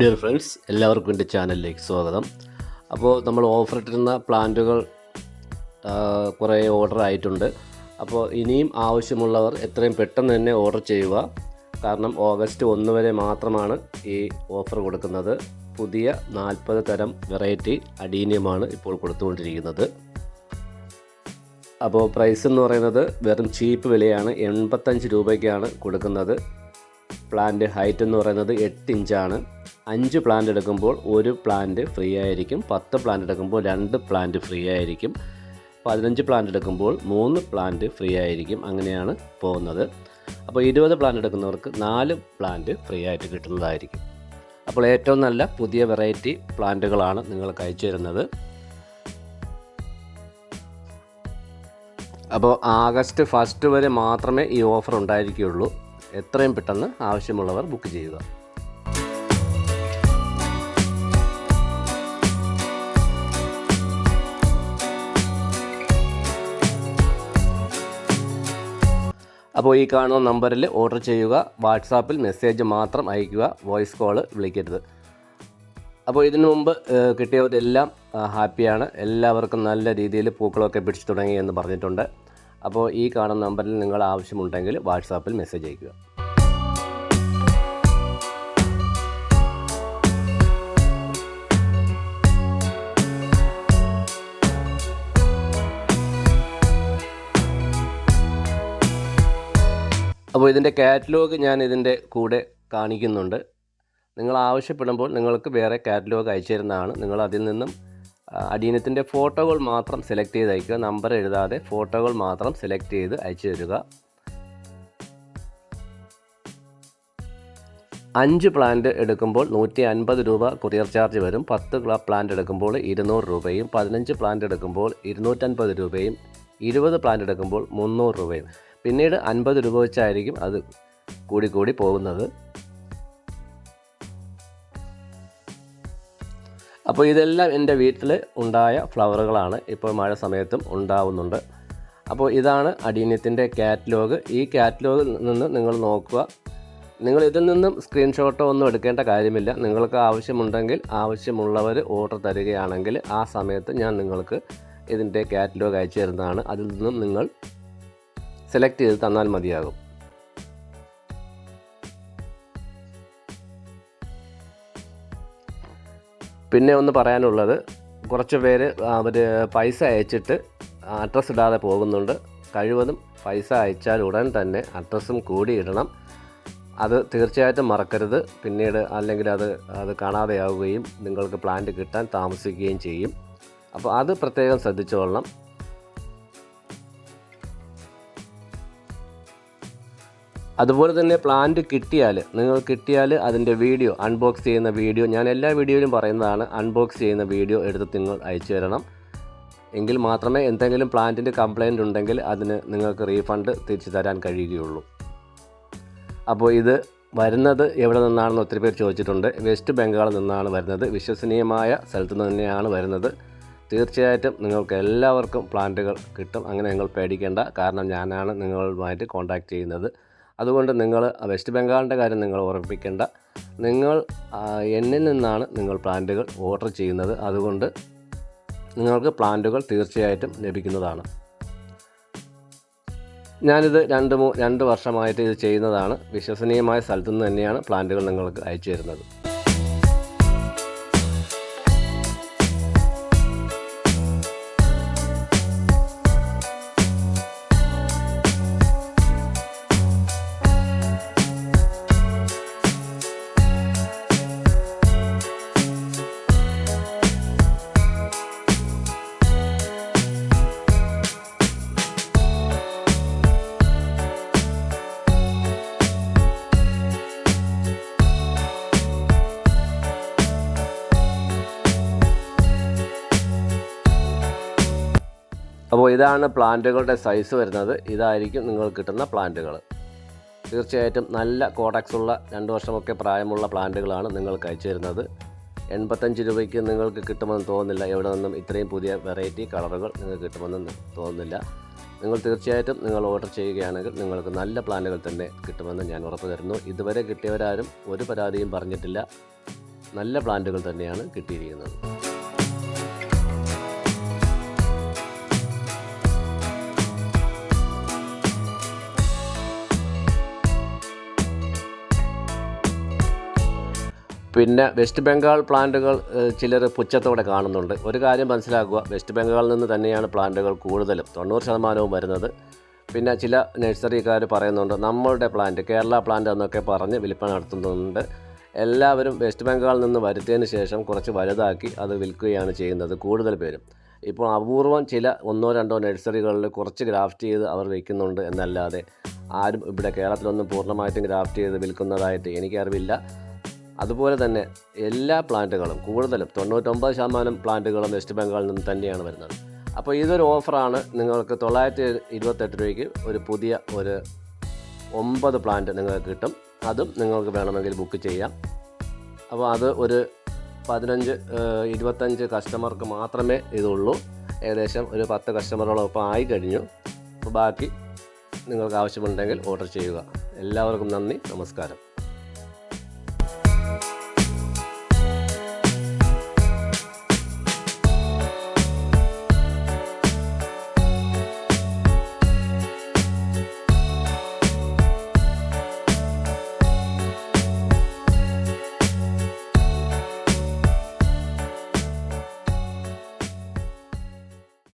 Dear friends എല്ലാവർക്കും എന്റെ ചാനലിലേക്ക് സ്വാഗതം. അപ്പോൾ നമ്മൾ ഓഫർ ഇട്ടിരുന്ന പ്ലാന്റുകൾ കുറേ ഓർഡർ ആയിട്ടുണ്ട്. അപ്പോൾ ഇനിയും ആവശ്യമുള്ളവർ എത്രയും പെട്ടെന്ന് തന്നെ ഓർഡർ ചെയ്യുക. കാരണം ഓഗസ്റ്റ് ഒന്ന് വരെ മാത്രമാണ് ഈ ഓഫർ കൊടുക്കുന്നത്. പുതിയ നാൽപ്പത് തരം വെറൈറ്റി അഡീനിയമാണ് ഇപ്പോൾ കൊടുത്തുകൊണ്ടിരിക്കുന്നത്. അപ്പോൾ പ്രൈസ് എന്ന് പറയുന്നത് വെറും ചീപ്പ് വിലയാണ്. എൺപത്തഞ്ച് രൂപയ്ക്കാണ് കൊടുക്കുന്നത്. പ്ലാന്റ് ഹൈറ്റ് എന്ന് പറയുന്നത് എട്ട് ഇഞ്ചാണ് അഞ്ച് പ്ലാന്റ് എടുക്കുമ്പോൾ ഒരു പ്ലാന്റ് ഫ്രീ ആയിരിക്കും പത്ത് പ്ലാന്റ് എടുക്കുമ്പോൾ രണ്ട് പ്ലാന്റ് ഫ്രീ ആയിരിക്കും. പതിനഞ്ച് പ്ലാന്റ് എടുക്കുമ്പോൾ മൂന്ന് പ്ലാന്റ് ഫ്രീ ആയിരിക്കും. അങ്ങനെയാണ് പോകുന്നത്. അപ്പോൾ ഇരുപത് പ്ലാന്റ് എടുക്കുന്നവർക്ക് നാല് പ്ലാന്റ് ഫ്രീ ആയിട്ട് കിട്ടുന്നതായിരിക്കും. അപ്പോൾ ഏറ്റവും നല്ല പുതിയ വെറൈറ്റി പ്ലാന്റുകളാണ് നിങ്ങൾക്ക് അയച്ചു തരുന്നത്. അപ്പോൾ ആഗസ്റ്റ് ഫസ്റ്റ് വരെ മാത്രമേ ഈ ഓഫർ ഉണ്ടായിരിക്കുകയുള്ളൂ. എത്രയും പെട്ടെന്ന് ആവശ്യമുള്ളവർ ബുക്ക് ചെയ്യുക. അപ്പോൾ ഈ കാണുന്ന നമ്പറിൽ ഓർഡർ ചെയ്യുക. വാട്സാപ്പിൽ മെസ്സേജ് മാത്രം അയയ്ക്കുക. വോയിസ് കോൾ വിളിക്കരുത്. അപ്പോൾ ഇതിനു മുമ്പ് കിട്ടിയവരെല്ലാം ഹാപ്പിയാണ്. എല്ലാവർക്കും നല്ല രീതിയിൽ പൂക്കളൊക്കെ പിടിച്ചു തുടങ്ങി എന്ന് പറഞ്ഞിട്ടുണ്ട്. അപ്പോൾ ഈ കാണുന്ന നമ്പറിൽ നിങ്ങൾ ആവശ്യമുണ്ടെങ്കിൽ വാട്സാപ്പിൽ മെസ്സേജ് അയയ്ക്കുക. അപ്പോൾ ഇതിന്റെ കാറ്റലോഗ് ഞാൻ ഇതിന്റെ കൂടെ കാണിക്കുന്നുണ്ട്. നിങ്ങൾ ആവശ്യപ്പെടുമ്പോൾ നിങ്ങൾക്ക് വേറെ കാറ്റലോഗ് അയച്ചു തരുന്നതാണ്. നിങ്ങൾ അതിൽ നിന്നും അടീനത്തിന്റെ ഫോട്ടോകൾ മാത്രം സെലക്ട് ചെയ്ത് അയക്കുക. നമ്പർ എഴുതാതെ ഫോട്ടോകൾ മാത്രം സെലക്ട് ചെയ്ത് അയച്ചു തരിക. അഞ്ച് പ്ലാന്റ് എടുക്കുമ്പോൾ നൂറ്റി അൻപത് രൂപ കൊറിയർ ചാർജ് വരും. പത്ത് പ്ലാന്റ് എടുക്കുമ്പോൾ ഇരുന്നൂറ് രൂപയും പതിനഞ്ച് പ്ലാന്റ് എടുക്കുമ്പോൾ ഇരുന്നൂറ്റൻപത് രൂപയും ഇരുപത് പ്ലാന്റ് എടുക്കുമ്പോൾ മുന്നൂറ് രൂപയും. പിന്നീട് അൻപത് രൂപ വെച്ചായിരിക്കും അത് കൂടി കൂടി പോകുന്നത്. അപ്പോൾ ഇതെല്ലാം എന്റെ വീട്ടിൽ ഉണ്ടായ ഫ്ലവറുകളാണ്. ഇപ്പോൾ മഴ സമയത്തും ഉണ്ടാവുന്നുണ്ട്. അപ്പോൾ ഇതാണ് അടീന്യത്തിന്റെ കാറ്റലോഗ്. ഈ കാറ്റലോഗിൽ നിന്ന് നിങ്ങൾ നോക്കുക. നിങ്ങൾ ഇതിൽ നിന്നും സ്ക്രീൻഷോട്ടോ ഒന്നും എടുക്കേണ്ട കാര്യമില്ല. നിങ്ങൾക്ക് ആവശ്യമുണ്ടെങ്കിൽ ആവശ്യമുള്ളവർ ഓർഡർ തരികയാണെങ്കിൽ ആ സമയത്ത് ഞാൻ നിങ്ങൾക്ക് ഇതിന്റെ കാറ്റലോഗ് അയച്ചു തരുന്നതാണ്. അതിൽ നിന്നും നിങ്ങൾ സെലക്ട് ചെയ്ത് തന്നാൽ മതിയാകും. പിന്നെ ഒന്ന് പറയാനുള്ളത് കുറച്ച് പേര് അവർ പൈസ അയച്ചിട്ട് അഡ്രസ്സ് ഇടാതെ പോകുന്നുണ്ട്. കഴിവതും പൈസ അയച്ചാൽ ഉടൻ തന്നെ അഡ്രസ്സും കൂടി ഇടണം. അത് തീർച്ചയായിട്ടും മറക്കരുത്. പിന്നീട് അല്ലെങ്കിൽ അത് അത് കാണാതെയാവുകയും നിങ്ങൾക്ക് പ്ലാന്റ് കിട്ടാൻ താമസിക്കുകയും ചെയ്യും. അപ്പോൾ അത് പ്രത്യേകം ശ്രദ്ധിച്ചുകൊള്ളണം അതുപോലെ തന്നെ പ്ലാന്റ് കിട്ടിയാൽ നിങ്ങൾ കിട്ടിയാൽ അതിന്റെ വീഡിയോ അൺബോക്സ് ചെയ്യുന്ന വീഡിയോ ഞാൻ എല്ലാ വീഡിയോയിലും പറയുന്നതാണ് അൺബോക്സ് ചെയ്യുന്ന വീഡിയോ എടുത്ത് നിങ്ങൾ അയച്ചു തരണം. എങ്കിൽ മാത്രമേ എന്തെങ്കിലും പ്ലാന്റിന്റെ കംപ്ലൈന്റ് ഉണ്ടെങ്കിൽ അതിന് നിങ്ങൾക്ക് റീഫണ്ട് തിരിച്ചു തരാൻ കഴിയുകയുള്ളൂ. അപ്പോൾ ഇത് വരുന്നത് എവിടെ നിന്നാണെന്ന് ഒത്തിരി പേർ ചോദിച്ചിട്ടുണ്ട്. വെസ്റ്റ് ബംഗാളിൽ നിന്നാണ് വരുന്നത്. വിശ്വസനീയമായ സ്ഥലത്തു നിന്ന് തന്നെയാണ് വരുന്നത്. തീർച്ചയായിട്ടും നിങ്ങൾക്ക് എല്ലാവർക്കും പ്ലാന്റുകൾ കിട്ടും. അങ്ങനെ നിങ്ങൾ പേടിക്കേണ്ട. കാരണം ഞാനാണ് നിങ്ങളുമായിട്ട് കോൺടാക്റ്റ് ചെയ്യുന്നത്. അതുകൊണ്ട് നിങ്ങൾ വെസ്റ്റ് ബംഗാളിന്റെ കാര്യം നിങ്ങൾ ഓർമ്മിപ്പിക്കേണ്ട നിങ്ങൾ എന്നിൽ നിന്നാണ് നിങ്ങൾ പ്ലാന്റുകൾ ഓർഡർ ചെയ്യുന്നത്. അതുകൊണ്ട് നിങ്ങൾക്ക് പ്ലാന്റുകൾ തീർച്ചയായിട്ടും ലഭിക്കുന്നതാണ്. ഞാനിത് രണ്ട് മൂ രണ്ട് വർഷമായിട്ട് ഇത് ചെയ്യുന്നതാണ്. വിശ്വസനീയമായ സ്ഥലത്തു നിന്ന് തന്നെയാണ് പ്ലാന്റുകൾ നിങ്ങൾക്ക് അയച്ചു തരുന്നത്. അപ്പോൾ ഇതാണ് പ്ലാന്റുകളുടെ സൈസ് വരുന്നത്. ഇതായിരിക്കും നിങ്ങൾ കിട്ടുന്ന പ്ലാന്റുകൾ. തീർച്ചയായിട്ടും നല്ല കോഡക്സ് ഉള്ള രണ്ട് വർഷമൊക്കെ പ്രായമുള്ള പ്ലാന്റുകളാണ് നിങ്ങൾക്ക് അയച്ചു തരുന്നത്. എൺപത്തഞ്ച് രൂപയ്ക്ക് നിങ്ങൾക്ക് കിട്ടുമെന്ന് തോന്നുന്നില്ല. എവിടെ നിന്നും ഇത്രയും പുതിയ വെറൈറ്റി കളറുകൾ നിങ്ങൾക്ക് കിട്ടുമെന്ന് തോന്നുന്നില്ല. നിങ്ങൾ തീർച്ചയായിട്ടും നിങ്ങൾ ഓർഡർ ചെയ്യുകയാണെങ്കിൽ നിങ്ങൾക്ക് നല്ല പ്ലാന്റുകൾ തന്നെ കിട്ടുമെന്ന് ഞാൻ ഉറപ്പ് തരുന്നു. ഇതുവരെ കിട്ടിയവരാരും ഒരു പരാതിയും പറഞ്ഞിട്ടില്ല. നല്ല പ്ലാന്റുകൾ തന്നെയാണ് കിട്ടിയിരിക്കുന്നത്. പിന്നെ വെസ്റ്റ് ബംഗാൾ പ്ലാന്റുകൾ ചിലർ പുച്ഛത്തോടെ കാണുന്നുണ്ട്. ഒരു കാര്യം മനസ്സിലാക്കുക വെസ്റ്റ് ബംഗാളിൽ നിന്ന് തന്നെയാണ് പ്ലാന്റുകൾ കൂടുതലും തൊണ്ണൂറ് ശതമാനവും വരുന്നത്. പിന്നെ ചില നഴ്സറിക്കാർ പറയുന്നുണ്ട് നമ്മളുടെ പ്ലാന്റ് കേരള പ്ലാന്റ് എന്നൊക്കെ പറഞ്ഞ് വിൽപ്പന നടത്തുന്നുണ്ട്. എല്ലാവരും വെസ്റ്റ് ബംഗാളിൽ നിന്ന് വരുത്തിയതിന് ശേഷം കുറച്ച് വലുതാക്കി അത് വിൽക്കുകയാണ് ചെയ്യുന്നത് കൂടുതൽ പേരും. ഇപ്പോൾ അപൂർവം ചില ഒന്നോ രണ്ടോ നഴ്സറികളിൽ കുറച്ച് ഗ്രാഫ്റ്റ് ചെയ്ത് അവർ വിൽക്കുന്നുണ്ട് എന്നല്ലാതെ ആരും ഇവിടെ കേരളത്തിലൊന്നും പൂർണമായിട്ടും ഗ്രാഫ്റ്റ് ചെയ്ത് വിൽക്കുന്നതായിട്ട് എനിക്കറിവില്ല. അതുപോലെ തന്നെ എല്ലാ പ്ലാന്റുകളും കൂടുതലും തൊണ്ണൂറ്റൊമ്പത് ശതമാനം പ്ലാന്റുകളും വെസ്റ്റ് ബംഗാളിൽ നിന്ന് തന്നെയാണ് വരുന്നത്. അപ്പോൾ ഇതൊരു ഓഫറാണ്. നിങ്ങൾക്ക് തൊള്ളായിരത്തി ഇരുപത്തെട്ട് രൂപയ്ക്ക് ഒരു പുതിയ ഒരു ഒമ്പത് പ്ലാന്റ് നിങ്ങൾക്ക് കിട്ടും. അതും നിങ്ങൾക്ക് വേണമെങ്കിൽ ബുക്ക് ചെയ്യാം. അപ്പോൾ അത് ഒരു പതിനഞ്ച് ഇരുപത്തഞ്ച് കസ്റ്റമർക്ക് മാത്രമേ ഇതുള്ളൂ. ഏകദേശം ഒരു പത്ത് കസ്റ്റമറോളം ഇപ്പോൾ ആയി കഴിഞ്ഞു. അപ്പോൾ ബാക്കി നിങ്ങൾക്ക് ആവശ്യമുണ്ടെങ്കിൽ ഓർഡർ ചെയ്യുക. എല്ലാവർക്കും നന്ദി. നമസ്കാരം.